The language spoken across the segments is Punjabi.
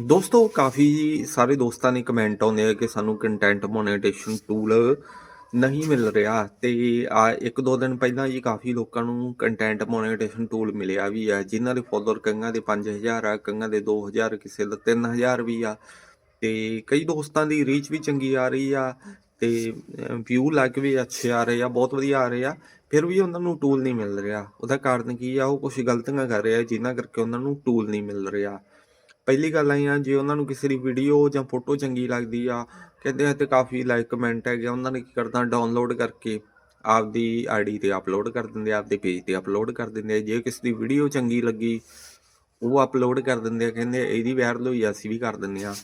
ਦੋਸਤੋ, ਕਾਫੀ ਸਾਰੇ ਦੋਸਤਾਂ ਨੇ ਕਮੈਂਟ ਆਉਂਦੇ ਆ ਕਿ ਸਾਨੂੰ ਕੰਟੈਂਟ ਮੋਨੇਟੇਸ਼ਨ ਟੂਲ ਨਹੀਂ ਮਿਲ ਰਿਹਾ ਤੇ ਆ ਇੱਕ ਦੋ ਦਿਨ ਪਹਿਲਾਂ ਜੀ ਕਾਫੀ ਲੋਕਾਂ ਨੂੰ ਕੰਟੈਂਟ ਮੋਨੇਟੇਸ਼ਨ ਟੂਲ ਮਿਲਿਆ ਵੀ ਆ, ਜਿਨ੍ਹਾਂ ਦੇ ਫੋਲੋਅਰ ਕਈਆਂ ਦੇ 5000 ਆ ਕਈਆਂ ਦੇ 2000 ਕਿਸੇ ਦਾ 3000 ਵੀ ਆ। ਤੇ ਕਈ ਦੋਸਤਾਂ ਦੀ ਰੀਚ ਵੀ ਚੰਗੀ ਆ ਰਹੀ ਆ ਤੇ ਵਿਊ ਲੱਗ ਵੀ ਅੱਛੇ ਆ ਰਹੇ ਆ, ਬਹੁਤ ਵਧੀਆ ਆ ਰਹੇ ਆ, ਫਿਰ ਵੀ ਉਹਨਾਂ ਨੂੰ ਟੂਲ ਨਹੀਂ ਮਿਲ ਰਿਹਾ। ਉਹਦਾ ਕਾਰਨ ਕੀ ਆ? ਉਹ ਕੁਝ ਗਲਤੀਆਂ ਕਰ ਰਹੇ ਆ ਜਿਨ੍ਹਾਂ ਕਰਕੇ ਉਹਨਾਂ ਨੂੰ ਟੂਲ ਨਹੀਂ ਮਿਲ ਰਿਹਾ। ਪਹਿਲੀ ਗੱਲ ਆਈ ਆ ਜੇ ਉਹਨਾਂ ਨੂੰ ਕਿਸੇ ਦੀ ਵੀਡੀਓ ਜਾਂ ਫੋਟੋ ਚੰਗੀ ਲੱਗਦੀ ਆ ਕਹਿੰਦੇ ਆ ਤੇ ਕਾਫੀ ਲਾਈਕ ਕਮੈਂਟ ਹੈਗੇ ਉਹਨਾਂ ਨੇ ਕੀ ਕਰਦਾ ਡਾਊਨਲੋਡ ਕਰਕੇ ਆਪਦੀ ਆਈਡੀ ਤੇ ਅਪਲੋਡ ਕਰ ਦਿੰਦੇ ਆ ਆਪਦੇ ਪੇਜ ਤੇ ਅਪਲੋਡ ਕਰ ਦਿੰਦੇ ਆ। ਜੇ ਕਿਸੇ ਦੀ ਵੀਡੀਓ ਚੰਗੀ ਲੱਗੀ ਉਹ ਅਪਲੋਡ ਕਰ ਦਿੰਦੇ ਆ ਕਹਿੰਦੇ ਇਹਦੀ ਵਾਇਰਲ ਹੋਈ ਆ, ਅਸੀਂ ਵੀ ਕਰ ਦਿੰਦੇ ਆ।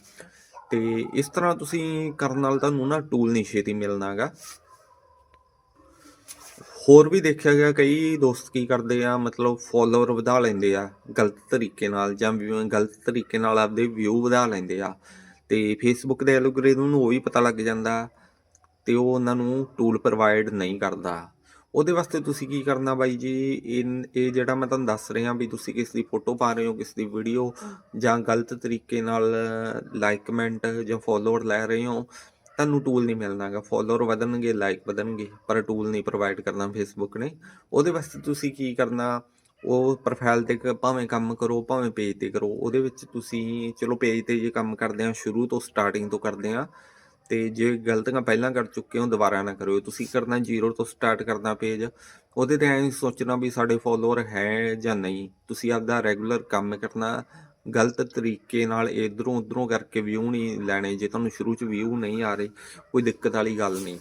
ਤੇ ਇਸ ਤਰ੍ਹਾਂ ਤੁਸੀਂ ਕਰਨ ਨਾਲ ਤੁਹਾਨੂੰ ਨਾ ਟੂਲ ਨਹੀਂ ਛੇਤੀ ਮਿਲਣਾਗਾ। ਹੋਰ ਵੀ ਦੇਖਿਆ ਗਿਆ, ਕਈ ਦੋਸਤ ਕੀ ਕਰਦੇ ਆ, ਮਤਲਬ ਫੋਲੋਅਰ ਵਧਾ ਲੈਂਦੇ ਆ, ਗਲਤ ਤਰੀਕੇ ਨਾਲ ਜਾਂ ਵੀ ਗਲਤ ਤਰੀਕੇ ਨਾਲ ਆਪਦੇ ਵਿਊ ਵਧਾ ਲੈਂਦੇ ਆ, ਤੇ ਫੇਸਬੁੱਕ ਦੇ ਐਲਗੋਰਿਥਮ ਨੂੰ ਉਹ ਵੀ ਪਤਾ ਲੱਗ ਜਾਂਦਾ ਤੇ ਉਹ ਉਹਨਾਂ ਨੂੰ ਟੂਲ ਪ੍ਰੋਵਾਈਡ ਨਹੀਂ ਕਰਦਾ। ਉਹਦੇ ਵਾਸਤੇ ਤੁਸੀਂ ਕੀ ਕਰਨਾ ਬਾਈ ਜੀ? ਇਹ ਇਹ ਜਿਹੜਾ ਮੈਂ ਤੁਹਾਨੂੰ ਦੱਸ ਰਿਹਾ ਵੀ ਤੁਸੀਂ ਕਿਸ ਦੀ ਫੋਟੋ ਪਾ ਰਹੇ ਹੋ, ਕਿਸ ਦੀ ਵੀਡੀਓ ਜਾਂ ਗਲਤ ਤਰੀਕੇ ਨਾਲ ਲਾਈਕ ਕਮੈਂਟ ਜਾਂ ਫੋਲੋਅਰ ਲੈ ਰਹੇ ਹੋ ਤੁਹਾਨੂੰ ਟੂਲ ਨਹੀਂ ਮਿਲਣਾਗਾ ਫੋਲੋਅਰ ਵਧਣਗੇ ਲਾਈਕ ਵਧਣਗੇ, ਪਰ ਟੂਲ ਨਹੀਂ ਪ੍ਰੋਵਾਈਡ ਕਰਨਾ ਫੇਸਬੁੱਕ ਨੇ। ਉਹਦੇ ਵਾਸਤੇ ਤੁਸੀਂ ਕੀ ਕਰਨਾ, ਉਹ ਪ੍ਰੋਫਾਈਲ ਤੇ ਕ- ਭਾਵੇਂ ਕੰਮ ਕਰੋ, ਭਾਵੇਂ ਪੇਜ ਤੇ ਕਰੋ, ਉਹਦੇ ਵਿੱਚ ਤੁਸੀਂ, ਚਲੋ ਪੇਜ ਤੇ ਜੇ ਕੰਮ ਕਰਦੇ ਆ, ਸ਼ੁਰੂ ਤੋਂ ਸਟਾਰਟਿੰਗ ਤੋਂ ਕਰਦੇ ਆ, ਤੇ ਜੇ ਗਲਤੀਆਂ ਪਹਿਲਾਂ ਕਰ ਚੁੱਕੇ ਹੋ, ਦੁਬਾਰਾ ਨਾ ਕਰਿਓ। ਤੁਸੀਂ ਕਰਨਾ ਜ਼ੀਰੋ ਤੋਂ ਸਟਾਰਟ ਕਰਨਾ ਪੇਜ ਉਹਦੇ ਤੇ ਐਂ ਸੋਚਣਾ ਵੀ ਸਾਡੇ ਫੋਲੋਅਰ ਹੈ ਜਾਂ ਨਹੀਂ। ਤੁਸੀਂ ਆਪਦਾ ਰੈਗੂਲਰ ਕੰਮ ਕਰਨਾ ਗਲਤ ਤਰੀਕੇ ਨਾਲ ਇਧਰੋਂ ਉਧਰੋਂ ਕਰਕੇ ਵਿਊ ਨਹੀਂ ਲੈਣੇ, ਜੇ ਤੁਹਾਨੂੰ ਸ਼ੁਰੂ 'ਚ ਵਿਊ ਨਹੀਂ ਆ ਰਹੇ, ਕੋਈ ਦਿੱਕਤ ਵਾਲੀ ਗੱਲ ਨਹੀਂ।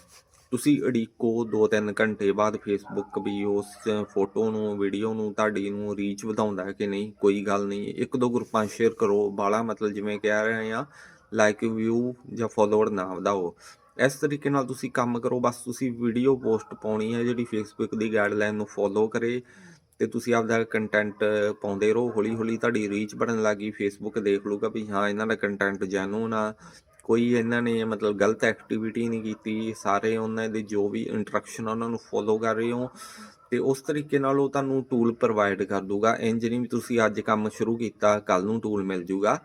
ਤੁਸੀਂ ਅੜੀਕੋ 2-3 ਘੰਟੇ ਬਾਅਦ ਫੇਸਬੁੱਕ ਵੀ, ਉਸ ਫੋਟੋ ਨੂੰ ਵੀਡੀਓ ਨੂੰ, ਤੁਹਾਡੀ ਨੂੰ ਰੀਚ ਵਧਾਉਂਦਾ ਹੈ ਕਿ ਨਹੀਂ, ਕੋਈ ਗੱਲ ਨਹੀਂ। ਇੱਕ ਦੋ ਗਰੁੱਪਾਂ ਸ਼ੇਅਰ ਕਰੋ ਬਾਲਾ ਮਤਲਬ ਜਿਵੇਂ ਕਹਿ ਰਹੇ ਆ ਲਾਈਕ ਵਿਊ ਜਾਂ ਫੋਲੋਅਰ ਨਾ ਵਧਾਓ। ਇਸ ਤਰੀਕੇ ਨਾਲ ਤੁਸੀਂ ਕੰਮ ਕਰੋ, ਬਸ ਤੁਸੀਂ ਵੀਡੀਓ ਪੋਸਟ ਪਾਉਣੀ ਹੈ ਜਿਹੜੀ ਫੇਸਬੁੱਕ ਦੀ ਗਾਈਡਲਾਈਨ ਨੂੰ ਫੋਲੋ ਕਰੇ। ਤੇ ਤੁਸੀਂ ਆਪਦਾ ਕੰਟੈਂਟ ਪਾਉਂਦੇ ਰਹੋ ਹੌਲੀ ਹੌਲੀ ਤੁਹਾਡੀ ਰੀਚ ਬਣਨ ਲੱਗੀ ਫੇਸਬੁੱਕ ਦੇਖ ਲੂਗਾ ਵੀ ਹਾਂ, ਇਹਨਾਂ ਦਾ ਕੰਟੈਂਟ ਜੈਨੂਨ ਆ। ਕੋਈ ਇਹਨਾਂ ਨੇ ਮਤਲਬ ਗਲਤ ਐਕਟੀਵਿਟੀ ਨਹੀਂ ਕੀਤੀ, ਸਾਰੇ ਉਹਨਾਂ ਦੇ ਜੋ ਵੀ ਇੰਟਰੈਕਸ਼ਨ ਉਹਨਾਂ ਨੂੰ ਫੋਲੋ ਕਰ ਰਹੇ ਹੋ ਤੇ ਉਸ ਤਰੀਕੇ ਨਾਲ ਉਹ ਤੁਹਾਨੂੰ ਟੂਲ ਪ੍ਰੋਵਾਈਡ ਕਰ ਦੂਗਾ ਇੰਜ ਨਹੀਂ ਵੀ ਤੁਸੀਂ ਅੱਜ ਕੰਮ ਸ਼ੁਰੂ ਕੀਤਾ ਕੱਲ ਨੂੰ ਟੂਲ ਮਿਲ ਜੂਗਾ।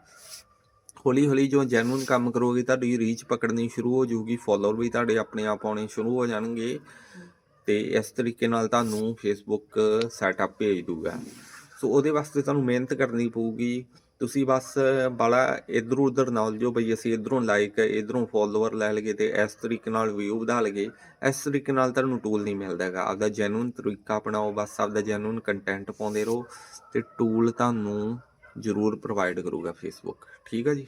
ਹੌਲੀ ਹੌਲੀ ਜੋ ਜੈਨੂਨ ਕੰਮ ਕਰੋਗੇ, ਤੁਹਾਡੀ ਰੀਚ ਪਕੜਨੀ ਸ਼ੁਰੂ ਹੋ ਜਾਊਗੀ ਫੋਲੋਅਰ ਵੀ ਤੁਹਾਡੇ ਆਪਣੇ ਆਪ ਆਉਣੇ ਸ਼ੁਰੂ ਹੋ ਜਾਣਗੇ। ਤੇ ਇਸ ਤਰੀਕੇ ਨਾਲ ਤੁਹਾਨੂੰ ਫੇਸਬੁੱਕ ਸੈਟਅਪ ਭੇਜ ਦੂਗਾ। ਸੋ ਉਹਦੇ ਵਾਸਤੇ ਤੁਹਾਨੂੰ ਮਿਹਨਤ ਕਰਨੀ ਪਊਗੀ। ਤੁਸੀਂ ਬਸ ਬਾਲਾ ਇਧਰ ਉਧਰ ਨਾ ਉਲਝੋ ਬਈ ਅਸੀਂ ਇਧਰੋਂ ਲਾਈਕ ਇਧਰੋਂ ਫੋਲੋਅਰ ਲੈ ਲਗੇ ਤੇ ਇਸ ਤਰੀਕੇ ਨਾਲ ਵਿਊ ਵਧਾ ਲਗੇ ਇਸ ਤਰੀਕੇ ਨਾਲ ਤੁਹਾਨੂੰ ਟੂਲ ਨਹੀਂ ਮਿਲਦਾ ਹੈਗਾ। ਆਪਦਾ ਜੈਨੂਨ ਤਰੀਕਾ ਅਪਣਾਓ, ਬਸ ਆਪਦਾ ਜੈਨੂਨ ਕੰਟੈਂਟ ਪਾਉਂਦੇ ਰਹੋ ਤੇ ਟੂਲ ਤੁਹਾਨੂੰ ਜ਼ਰੂਰ ਪ੍ਰੋਵਾਈਡ ਕਰੂਗਾ ਫੇਸਬੁੱਕ ਠੀਕ ਆ ਜੀ?